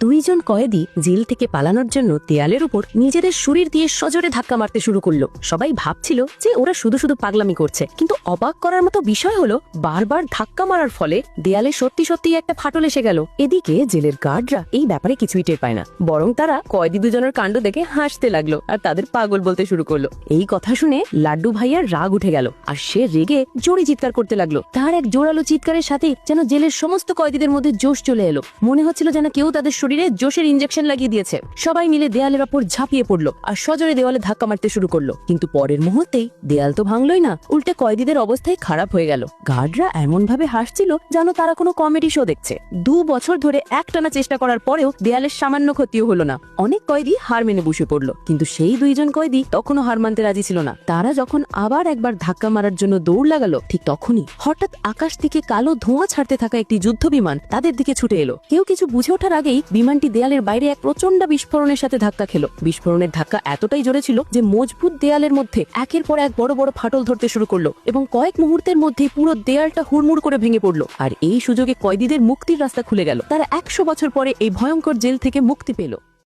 দুইজন কয়েদি জেল থেকে পালানোর জন্য দেয়ালের উপর নিজেদের শরীর দিয়ে সজোরে ধাক্কা মারতে শুরু করল। সবাই ভাবছিল যে ওরা শুধু শুধু পাগলামি করছে। কিন্তু অবাক করার মতো বিষয় হলো, বারবার ধাক্কা মারার ফলে দেয়ালে সত্যি সত্যি একটা ফাটল এসে গেল। এদিকে জেলের গার্ডরা এই ব্যাপারে কিছুই টের পায় না। বরং তারা কয়েদি দুজনের কাণ্ড দেখে হাসতে লাগল আর তাদের পাগল বলতে শুরু করল। এই কথা শুনে লাড্ডু ভাইয়ার রাগ উঠে গেল আর সে রেগে জোরে চিৎকার করতে লাগল। তার এক জোরালো চিৎকারের সাথে যেন জেলের সমস্ত কয়েদিদের মধ্যে জোশ চলে এলো। মনে হচ্ছিল যেন কেউ তাদের শরীরে জোশের ইঞ্জেকশন লাগিয়ে দিয়েছে। সবাই মিলে দেয়ালের ওপর ঝাঁপিয়ে পড়ল আর সজোরে দেওয়ালে ধাক্কা মারতে শুরু করল। কিন্তু পরের মুহূর্তেই দেয়াল তো ভাঙলই না, উল্টে কয়েদিদের অবস্থায় খারাপ হয়ে গেল। গার্ডরা এমন ভাবে হাসছিল যেন তারা কোনো কমেডি শো দেখছে। দু বছর ধরে একটানা চেষ্টা করার পরেও দেয়ালের সামান্য ক্ষতিও হলো না। অনেক কয়েদি হার মেনে বসে পড়ল, কিন্তু সেই দুইজন কয়েদি তখনও হার মানতে রাজি ছিল না। তারা যখন আবার একবার ধাক্কা মারার জন্য দৌড় লাগালো, ঠিক তখনই হঠাৎ আকাশ থেকে কালো ধোঁয়া ছাড়তে থাকা একটি যুদ্ধ বিমান তাদের দিকে ছুটে এলো। কেউ কিছু বুঝে ওঠার আগেই বিমানটি দেয়ালের বাইরে এক প্রচণ্ড বিস্ফোরণের সাথে ধাক্কা খেলো। বিস্ফোরণের ধাক্কা এতটাই জোরে ছিল যে মজবুত দেয়ালের মধ্যে একের পর এক বড় বড় ফাটল ধরতে শুরু করল এবং কয়েক মুহূর্তের মধ্যেই পুরো দেয়ালটা হুড়মুড় করে ভেঙে পড়ল। আর এই সুযোগে কয়েদিদের মুক্তির রাস্তা খুলে গেল। তারা একশো বছর পরে এই ভয়ঙ্কর জেল থেকে মুক্তি পেল।